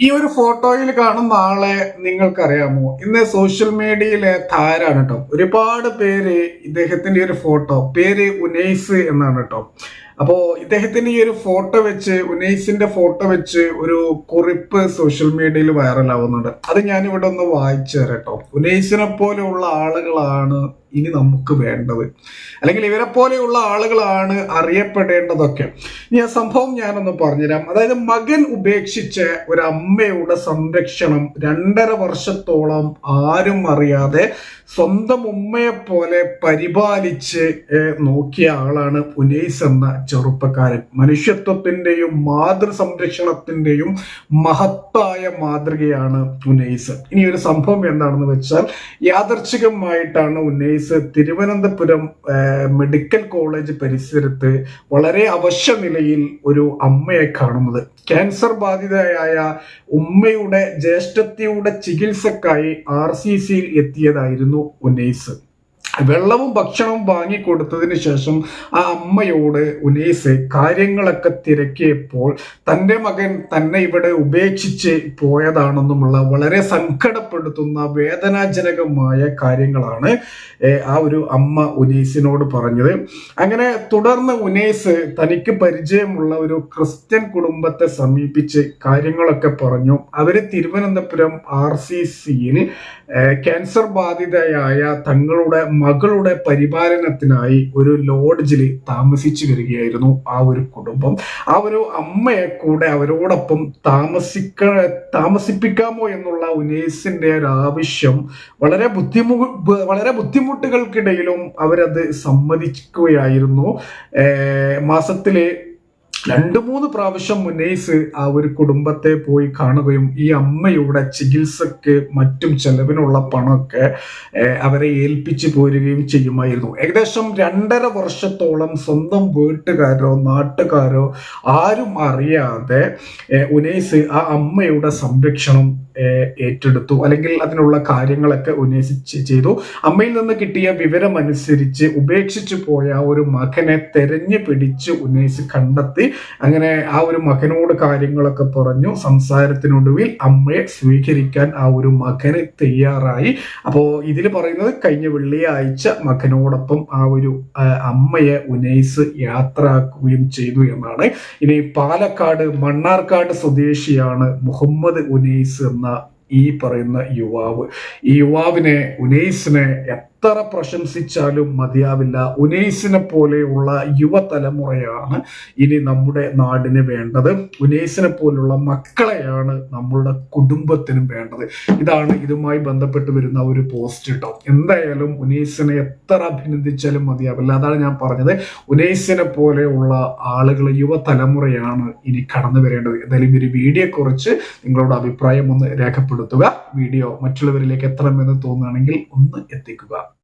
ഈ ഒരു ഫോട്ടോയിൽ കാണുന്ന ആളെ നിങ്ങൾക്കറിയാമോ? ഇന്ന് സോഷ്യൽ മീഡിയയിലെ താരാണ് കേട്ടോ ഒരുപാട് പേര് ഇദ്ദേഹത്തിന്റെ ഒരു ഫോട്ടോ പേര് ഉനൈസ് എന്നാണ് കേട്ടോ അപ്പോ ഇദ്ദേഹത്തിന്റെ ഈ ഒരു ഫോട്ടോ വെച്ച് ഉനൈസിന്റെ ഫോട്ടോ വെച്ച് ഒരു കുറിപ്പ് സോഷ്യൽ മീഡിയയിൽ വൈറലാവുന്നുണ്ട് അത് ഞാനിവിടെ ഒന്ന് വായിച്ചു തരാം കേട്ടോ ഉനൈസിനെ പോലെയുള്ള ആളുകളാണ് ഇനി നമുക്ക് വേണ്ടത്. അല്ലെങ്കിൽ ഇവരെ പോലെയുള്ള ആളുകളാണ് അറിയപ്പെടേണ്ടതൊക്കെ. ഇനി ആ സംഭവം ഞാനൊന്ന് പറഞ്ഞുതരാം. അതായത് മകൻ ഉപേക്ഷിച്ച് ഒരു അമ്മയുടെ സംരക്ഷണം രണ്ടര വർഷത്തോളം ആരും അറിയാതെ സ്വന്തം ഉമ്മയെ പോലെ പരിപാലിച്ച് നോക്കിയ ആളാണ് ഉനൈസ് എന്ന ചെറുപ്പക്കാരൻ. മനുഷ്യത്വത്തിന്റെയും മാതൃ സംരക്ഷണത്തിന്റെയും മഹത്തായ മാതൃകയാണ് ഉനൈസ്. ഇനി ഒരു സംഭവം എന്താണെന്ന് വെച്ചാൽ യാദർച്ഛികമായിട്ടാണ് ഉന്നയിസ് തിരുവനന്തപുരം മെഡിക്കൽ കോളേജ് പരിസരത്ത് വളരെ അവശ്യ നിലയിൽ ഒരു അമ്മയെ കാണുന്നത്. ക്യാൻസർ ബാധിതയായ ഉമ്മയുടെ ജ്യേഷ്ഠത്തിയുടെ ചികിത്സക്കായി ആർ സി സിയിൽ എത്തിയതായിരുന്നു ഉന്നയിസ് വെള്ളവും ഭക്ഷണവും വാങ്ങിക്കൊടുത്തതിന് ശേഷം ആ അമ്മയോട് ഉനീസ് കാര്യങ്ങളൊക്കെ തിരക്കിയപ്പോൾ തന്റെ മകൻ തന്നെ ഇവിടെ ഉപേക്ഷിച്ച് പോയതാണെന്നുമുള്ള വളരെ സങ്കടപ്പെടുത്തുന്ന വേദനാജനകമായ കാര്യങ്ങളാണ് ആ ഒരു അമ്മ ഉനീസിനോട് പറഞ്ഞത്. അങ്ങനെ തുടർന്ന് ഉനീസ് തനിക്ക് പരിചയമുള്ള ഒരു ക്രിസ്ത്യൻ കുടുംബത്തെ സമീപിച്ച് കാര്യങ്ങളൊക്കെ പറഞ്ഞു. അവർ തിരുവനന്തപുരം ആർ സി സിയിൽ ക്യാൻസർ ബാധിതയായ തങ്ങളുടെ മകളുടെ പരിപാലനത്തിനായി ഒരു ലോഡ്ജിൽ താമസിച്ചു വരികയായിരുന്നു ആ ഒരു കുടുംബം. ആ ഒരു അമ്മയെ കൂടെ അവരോടൊപ്പം താമസിക്ക താമസിപ്പിക്കാമോ എന്നുള്ള ഉനേസിന്റെ ഒരു ആവശ്യം വളരെ ബുദ്ധിമു വളരെ ബുദ്ധിമുട്ടുകൾക്കിടയിലും അവരത് സമ്മതിക്കുകയായിരുന്നു. മാസത്തിലെ രണ്ടു മൂന്ന് പ്രാവശ്യം മുനൈസ് ആ ഒരു കുടുംബത്തെ പോയി കാണുകയും ഈ അമ്മയുടെ ചികിത്സക്ക് മറ്റും ചെലവിനുള്ള പണമൊക്കെ അവരെ ഏൽപ്പിച്ചു പോരുകയും ചെയ്യുമായിരുന്നു. ഏകദേശം രണ്ടര വർഷത്തോളം സ്വന്തം വീട്ടുകാരോ നാട്ടുകാരോ ആരും അറിയാതെ ഉനൈസ് ആ അമ്മയുടെ സംരക്ഷണം ഏറ്റെടുത്തു. അല്ലെങ്കിൽ അതിനുള്ള കാര്യങ്ങളൊക്കെ ഉന്നയിച്ച് ചെയ്തു. അമ്മയിൽ നിന്ന് കിട്ടിയ വിവരമനുസരിച്ച് ഉപേക്ഷിച്ചു പോയ ഒരു മകനെ തെരഞ്ഞു പിടിച്ച് ഉന്നയിച്ച് കണ്ടെത്തി. അങ്ങനെ ആ ഒരു മകനോട് കാര്യങ്ങളൊക്കെ പറഞ്ഞു. സംസാരത്തിനൊടുവിൽ അമ്മയെ സ്വീകരിക്കാൻ ആ ഒരു മകന് തയ്യാറായി. അപ്പോൾ ഇതിൽ പറയുന്നത് കഴിഞ്ഞ വെള്ളിയാഴ്ച മകനോടൊപ്പം ആ ഒരു അമ്മയെ ഉനൈസ് യാത്രയാക്കുകയും ചെയ്തു എന്നാണ്. ഇനി പാലക്കാട് മണ്ണാർക്കാട് സ്വദേശിയാണ് മുഹമ്മദ് ഉനൈസ് എന്ന ഈ പറയുന്ന യുവാവ്. ഈ യുവാവിനെ ഉനൈസിനെ എത്ര പ്രശംസിച്ചാലും മതിയാവില്ല. ഉനൈസിനെ പോലെയുള്ള യുവതലമുറയാണ് ഇനി നമ്മുടെ നാടിന് വേണ്ടത്. ഉനൈസിനെ പോലുള്ള മക്കളെയാണ് നമ്മളുടെ കുടുംബത്തിനും വേണ്ടത്. ഇതാണ് ഇതുമായി ബന്ധപ്പെട്ട് വരുന്ന ഒരു പോസ്റ്റ് കേട്ടോ എന്തായാലും ഉനൈസിനെ എത്ര അഭിനന്ദിച്ചാലും മതിയാവില്ല. അതാണ് ഞാൻ പറഞ്ഞത്. ഉനൈസിനെ പോലെയുള്ള ആളുകൾ യുവതലമുറയാണ് ഇനി കടന്നു വരേണ്ടത്. എന്തായാലും ഒരു വീഡിയോ കുറിച്ച് നിങ്ങളുടെ അഭിപ്രായം ഒന്ന് രേഖപ്പെടുത്തുക. വീഡിയോ മറ്റുള്ളവരിലേക്ക് എത്തണമെന്ന് തോന്നുകയാണെങ്കിൽ ഒന്ന് എത്തിക്കുക.